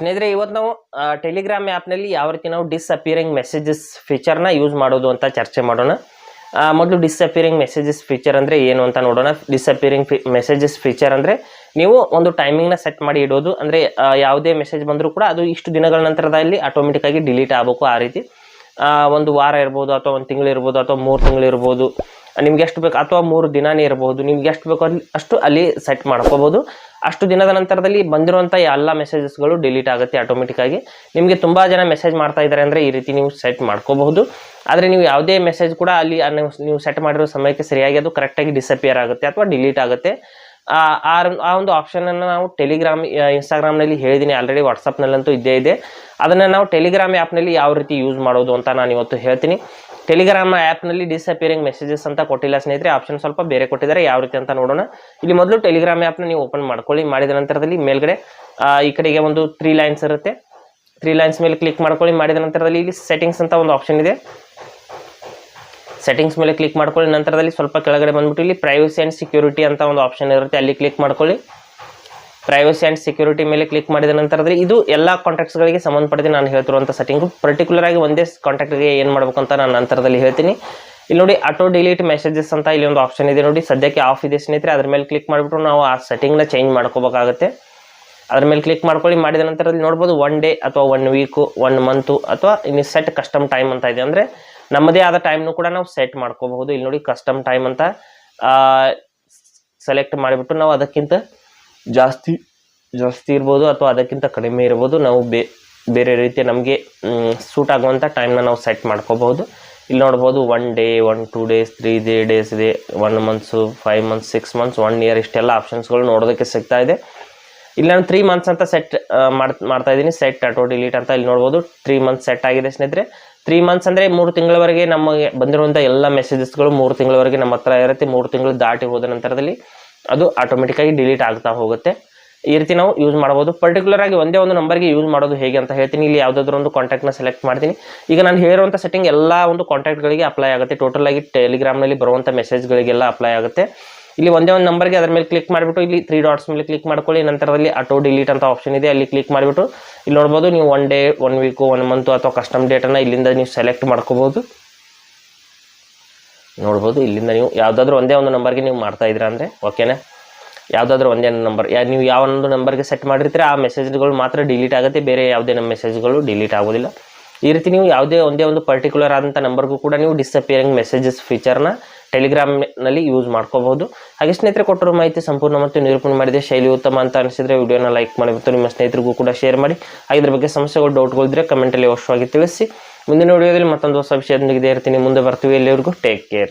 ಸ್ನೇಹಿತರೆ, ಇವತ್ತು ನಾವು ಟೆಲಿಗ್ರಾಮ್ ಆ್ಯಪ್ನಲ್ಲಿ ಯಾವ ರೀತಿ ನಾವು ಡಿಸ್ಅಪಿಯರಿಂಗ್ ಮೆಸೇಜಸ್ ಫೀಚರ್ನ ಯೂಸ್ ಮಾಡೋದು ಅಂತ ಚರ್ಚೆ ಮಾಡೋಣ. ಮೊದಲು ಡಿಸ್ಅಪಿಯರಿಂಗ್ ಮೆಸೇಜಸ್ ಫೀಚರ್ ಅಂದರೆ ಏನು ಅಂತ ನೋಡೋಣ. ಡಿಸ್ಅಪಿಯರಿಂಗ್ ಮೆಸೇಜಸ್ ಫೀಚರ್ ಅಂದರೆ ನೀವು ಒಂದು ಟೈಮಿಂಗ್ನ ಸೆಟ್ ಮಾಡಿ ಇಡೋದು. ಅಂದರೆ ಯಾವುದೇ ಮೆಸೇಜ್ ಬಂದರೂ ಕೂಡ ಅದು ಇಷ್ಟು ದಿನಗಳ ನಂತರದಲ್ಲಿ ಆಟೋಮೆಟಿಕ್ಕಾಗಿ ಡಿಲೀಟ್ ಆಗಬೇಕು ಆ ರೀತಿ. ಒಂದು ವಾರ ಇರ್ಬೋದು ಅಥವಾ ಒಂದು ತಿಂಗಳು ಇರ್ಬೋದು ಅಥವಾ ಮೂರು ತಿಂಗಳು ಇರ್ಬೋದು. ನಿಮ್ಗೆ ಎಷ್ಟು ಬೇಕು, ಅಥವಾ ಮೂರು ದಿನಾನೇ ಇರಬಹುದು ನಿಮ್ಗೆ ಎಷ್ಟು ಬೇಕೋ ಅಲ್ಲಿ, ಅಷ್ಟು ಅಲ್ಲಿ ಸೆಟ್ ಮಾಡ್ಕೋಬಹುದು ಅಷ್ಟು ದಿನದ ನಂತರದಲ್ಲಿ ಬಂದಿರುವಂಥ ಎಲ್ಲ ಮೆಸೇಜಸ್ಗಳು ಡಿಲೀಟ್ ಆಗುತ್ತೆ ಆಟೋಮೆಟಿಕ್ಕಾಗಿ ನಿಮಗೆ ತುಂಬ ಜನ ಮೆಸೇಜ್ ಮಾಡ್ತಾ ಇದ್ದಾರೆ ಅಂದರೆ ಈ ರೀತಿ ನೀವು ಸೆಟ್ ಮಾಡ್ಕೋಬಹುದು. ಆದರೆ ನೀವು ಯಾವುದೇ ಮೆಸೇಜ್ ಕೂಡ ಅಲ್ಲಿ ನೀವು- ಸೆಟ್ ಮಾಡಿರೋ ಸಮಯಕ್ಕೆ ಸರಿಯಾಗಿ ಅದು ಕರೆಕ್ಟಾಗಿ ಡಿಸಪಿಯರ್ ಆಗುತ್ತೆ ಅಥವಾ ಡಿಲೀಟ್ ಆಗುತ್ತೆ. ಆ, ಆ- ಒಂದು ಆಪ್ಷನನ್ನು ನಾವು ಟೆಲಿಗ್ರಾಮ್ ಇನ್ಸ್ಟಾಗ್ರಾಮ್ನಲ್ಲಿ ಹೇಳಿದ್ದೀನಿ ಆಲ್ರೆಡಿ ವಾಟ್ಸಪ್ನಲ್ಲಂತೂ ಇದ್ದೇ ಇದೆ. ಅದನ್ನು ನಾವು ಟೆಲಿಗ್ರಾಮ್ ಆ್ಯಪ್ನಲ್ಲಿ ಯಾವ ರೀತಿ ಯೂಸ್ ಮಾಡೋದು ಅಂತ ನಾನು ಇವತ್ತು ಹೇಳ್ತೀನಿ. ಟೆಲಿಗ್ರಾಮ್ ಆ್ಯಪ್ನಲ್ಲಿ ಡಿಸಪಿಯರಿಂಗ್ ಮೆಸೇಜಸ್ ಅಂತ ಕೊಟ್ಟಿಲ್ಲ ಸ್ನೇಹಿತರೆ ಆಪ್ಷನ್ ಸ್ವಲ್ಪ ಬೇರೆ ಕೊಟ್ಟಿದ್ದಾರೆ, ಯಾವ ರೀತಿ ಅಂತ ನೋಡೋಣ. ಇಲ್ಲಿ ಮೊದಲು ಟೆಲಿಗ್ರಾಮ್ ಆ್ಯಪ್ನ ನೀವು ಓಪನ್ ಮಾಡ್ಕೊಳ್ಳಿ, ಮಾಡಿದ ನಂತರದಲ್ಲಿ ಮೇಲ್ಗಡೆ ಈ ಕಡೆಗೆ ಒಂದು ತ್ರೀ ಲೈನ್ಸ್ ಇರುತ್ತೆ. ತ್ರೀ ಲೈನ್ಸ್ ಮೇಲೆ ಕ್ಲಿಕ್ ಮಾಡ್ಕೊಳ್ಳಿ, ಮಾಡಿದ ನಂತರದಲ್ಲಿ ಇಲ್ಲಿ ಸೆಟ್ಟಿಂಗ್ಸ್ ಅಂತ ಒಂದು ಆಪ್ಷನ್ ಇದೆ. ಸೆಟ್ಟಿಂಗ್ಸ್ ಮೇಲೆ ಕ್ಲಿಕ್ ಮಾಡ್ಕೊಳ್ಳಿ, ನಂತರದಲ್ಲಿ ಸ್ವಲ್ಪ ಕೆಳಗಡೆ ಬಂದ್ಬಿಟ್ಟು ಇಲ್ಲಿ ಪ್ರೈವಸಿ ಆ್ಯಂಡ್ ಸೆಕ್ಯೂರಿಟಿ ಅಂತ ಒಂದು ಆಪ್ಷನ್ ಇರುತ್ತೆ, ಅಲ್ಲಿ ಕ್ಲಿಕ್ ಮಾಡ್ಕೊಳ್ಳಿ. ಪ್ರೈವಸಿ ಆ್ಯಂಡ್ ಸೆಕ್ಯೂರಿಟಿ ಮೇಲೆ ಕ್ಲಿಕ್ ಮಾಡಿದ ನಂತರದಲ್ಲಿ ಇದು ಎಲ್ಲ ಕಾಂಟ್ಯಾಕ್ಟ್ಸ್ಗಳಿಗೆ ಸಂಬಂಧಪಟ್ಟಿದೆ ನಾನು ಹೇಳ್ತಿರುವಂಥ ಸೆಟ್ಟಿಂಗು ಪರ್ಟಿಕ್ಯುಲರ್ ಆಗಿ ಒಂದೇ ಕಾಂಟ್ಯಾಕ್ಟ್ಗೆ ಏನು ಮಾಡಬೇಕು ಅಂತ ನಾನು ನಂತರದಲ್ಲಿ ಹೇಳ್ತೀನಿ. ಇಲ್ಲಿ ನೋಡಿ ಆಟೋ ಡಿಲೀಟ್ ಮೆಸೇಜಸ್ ಅಂತ ಇಲ್ಲಿ ಒಂದು ಆಪ್ಷನ್ ಇದೆ ನೋಡಿ. ಸದ್ಯಕ್ಕೆ ಆಫ್ ಇದೆ ಸ್ನೇಹಿತರೆ, ಅದ್ರ ಮೇಲೆ ಕ್ಲಿಕ್ ಮಾಡಿಬಿಟ್ಟು ನಾವು ಆ ಸೆಟ್ಟಿಂಗ್ನ ಚೇಂಜ್ ಮಾಡ್ಕೋಬೇಕಾಗುತ್ತೆ. ಅದ್ರ ಮೇಲೆ ಕ್ಲಿಕ್ ಮಾಡ್ಕೊಳ್ಳಿ. ಮಾಡಿದ ನಂತರದಲ್ಲಿ ನೋಡ್ಬೋದು ಒನ್ ಡೇ ಅಥವಾ ಒನ್ ವೀಕು ಒನ್ ಮಂತು ಅಥವಾ ಇನ್ನು ಸೆಟ್ ಕಸ್ಟಮ್ ಟೈಮ್ ಅಂತ ಇದೆ. ಅಂದರೆ ನಮ್ಮದೇ ಆದ ಟೈಮ್ನು ಕೂಡ ನಾವು ಸೆಟ್ ಮಾಡ್ಕೋಬಹುದು. ಇಲ್ಲಿ ನೋಡಿ ಕಸ್ಟಮ್ ಟೈಮ್ ಅಂತ ಸೆಲೆಕ್ಟ್ ಮಾಡಿಬಿಟ್ಟು ನಾವು ಅದಕ್ಕಿಂತ ಜಾಸ್ತಿ ಜಾಸ್ತಿ ಇರ್ಬೋದು ಅಥವಾ ಅದಕ್ಕಿಂತ ಕಡಿಮೆ ಇರ್ಬೋದು, ನಾವು ಬೇರೆ ರೀತಿಯ ನಮಗೆ ಸೂಟ್ ಆಗುವಂಥ ಟೈಮ್ನ ನಾವು ಸೆಟ್ ಮಾಡ್ಕೋಬಹುದು. ಇಲ್ಲಿ ನೋಡ್ಬೋದು one day one two days three day days ಇದೆ one months five months six months one year ಇಷ್ಟೆಲ್ಲ ಆಪ್ಷನ್ಸ್ಗಳು ನೋಡೋದಕ್ಕೆ ಸಿಗ್ತಾ ಇದೆ. ಇಲ್ಲಿ ನಾನು ತ್ರೀ ಮಂತ್ಸ್ ಅಂತ ಸೆಟ್ ಮಾಡ್ತಾ ಇದ್ದೀನಿ ಸೆಟ್ ಆಟೋ ಡಿಲೀಟ್ ಅಂತ ಇಲ್ಲಿ ನೋಡ್ಬೋದು ತ್ರೀ ಮಂತ್ಸ್ ಸೆಟ್ ಆಗಿದೆ ಸ್ನೇಹಿತರೆ. ತ್ರೀ ಮಂತ್ಸ್ ಅಂದರೆ ಮೂರು ತಿಂಗಳವರೆಗೆ ನಮಗೆ ಬಂದಿರುವಂಥ ಎಲ್ಲ ಮೆಸೇಜಸ್ಗಳು ಮೂರು ತಿಂಗಳವರೆಗೆ ನಮ್ಮ ಹತ್ರ ಇರುತ್ತೆ, ಮೂರು ತಿಂಗಳು ದಾಟಿ ಹೋದ ನಂತರದಲ್ಲಿ ಅದು ಆಟೋಮೆಟಿಕ್ಕಾಗಿ ಡಿಲೀಟ್ ಆಗ್ತಾ ಹೋಗುತ್ತೆ. ಈ ರೀತಿ ನಾವು ಯೂಸ್ ಮಾಡ್ಬೋದು ಪರ್ಟಿಕ್ಯುಲರ್ ಆಗಿ ಒಂದೇ ಒಂದು ನಂಬರ್ಗೆ ಯೂಸ್ ಮಾಡೋದು ಹೇಗೆ ಅಂತ ಹೇಳ್ತೀನಿ. ಇಲ್ಲಿ ಯಾವುದಾದ್ರೂ ಒಂದು ಕಾಂಟ್ಯಾಕ್ಟ್ನ ಸೆಲೆಕ್ಟ್ ಮಾಡ್ತೀನಿ. ಈಗ ನಾನು ಹೇಳುವಂಥ ಸೆಟ್ಟಿಂಗ್ ಎಲ್ಲ ಒಂದು ಕಾಂಟ್ಯಾಕ್ಟ್ಗಳಿಗೆ ಅಪ್ಲೈ ಆಗುತ್ತೆ. ಟೋಟಲ್ ಆಗಿ ಟೆಲಿಗ್ರಾಮ್ನಲ್ಲಿ ಬರುವಂಥ ಮೆಸೇಜ್ಗಳಿಗೆಲ್ಲ ಅಪ್ಲೈ ಆಗುತ್ತೆ. ಇಲ್ಲಿ ಒಂದೇ ಒಂದು ನಂಬರ್ಗೆ ಅದ್ರ ಮೇಲೆ ಕ್ಲಿಕ್ ಮಾಡಿಬಿಟ್ಟು ಇಲ್ಲಿ ತ್ರೀ ಡಾಟ್ಸ್ ಮೇಲೆ ಕ್ಲಿಕ್ ಮಾಡ್ಕೊಳ್ಳಿ. ನಂತರದಲ್ಲಿ ಆಟೋ ಡಿಲೀಟ್ ಅಂತ ಆಪ್ಷನ್ ಇದೆ. ಅಲ್ಲಿ ಕ್ಲಿಕ್ ಮಾಡಿಬಿಟ್ಟು ಇಲ್ಲಿ ನೋಡ್ಬೋದು, ನೀವು one day one week one month ಅಥವಾ ಕಸ್ಟಮ್ ಡೇಟನ್ನು ಇಲ್ಲಿಂದ ನೀವು ಸೆಲೆಕ್ಟ್ ಮಾಡ್ಕೋಬೋದು ನೋಡ್ಬೋದು. ಇಲ್ಲಿಂದ ನೀವು ಯಾವುದಾದ್ರೂ ಒಂದೇ ಒಂದು ನಂಬರ್ಗೆ ನೀವು ಮಾಡ್ತಾ ಇದ್ದೀರಾ ಅಂದರೆ ಓಕೆನಾ ಯಾವುದಾದ್ರೂ ಒಂದೇ ನಂಬರ್ ಯಾ ನೀವು ಯಾವ ಒಂದು ನಂಬರ್ಗೆ ಸೆಟ್ ಮಾಡಿರ್ತೀರ, ಆ ಮೆಸೇಜ್ಗಳು ಮಾತ್ರ ಡಿಲೀಟ್ ಆಗುತ್ತೆ. ಬೇರೆ ಯಾವುದೇ ನಮ್ಮ ಮೆಸೇಜ್ಗಳು ಡಿಲೀಟ್ ಆಗೋದಿಲ್ಲ. ಈ ರೀತಿ ನೀವು ಯಾವುದೇ ಒಂದೇ ಒಂದು ಪರ್ಟಿಕ್ಯುಲರ್ ಆದಂಥ ನಂಬರ್ಗೂ ಕೂಡ ನೀವು ಡಿಸಪಿಯರಿಂಗ್ ಮೆಸೇಜಸ್ ಫೀಚರ್ನ ಟೆಲಿಗ್ರಾಮ್ನಲ್ಲಿ ಯೂಸ್ ಮಾಡ್ಕೋಬಹುದು. ಹಾಗೆ ಸ್ನೇಹಿತರೆ, ಕೊಟ್ಟಿರೋ ಮಾಹಿತಿ ಸಂಪೂರ್ಣ ಮತ್ತು ನಿರೂಪಣೆ ಮಾಡಿದೆ. ಶೈಲಿ ಉತ್ತಮ ಅಂತ ಅನಿಸಿದರೆ ವಿಡಿಯೋನ ಲೈಕ್ ಮಾಡಿ ಮತ್ತು ನಿಮ್ಮ ಸ್ನೇಹಿತರಿಗೂ ಕೂಡ ಶೇರ್ ಮಾಡಿ. ಹಾಗೆ ಇದ್ರ ಬಗ್ಗೆ ಸಮಸ್ಯೆಗಳು ಡೌಟ್ಗಳಿದ್ರೆ ಕಮೆಂಟಲ್ಲಿ ಅವಶ್ಯವಾಗಿ ತಿಳಿಸಿ. ಮುಂದಿನ ವಿಡಿಯೋದಲ್ಲಿ ಮತ್ತೊಂದು ಹೊಸ ವಿಷಯದೊಂದಿಗೆ ಇರ್ತೀನಿ ಮುಂದೆ ಬರ್ತೀವಿ. ಎಲ್ಲಿವರೆಗೂ ಟೇಕ್ ಕೇರ್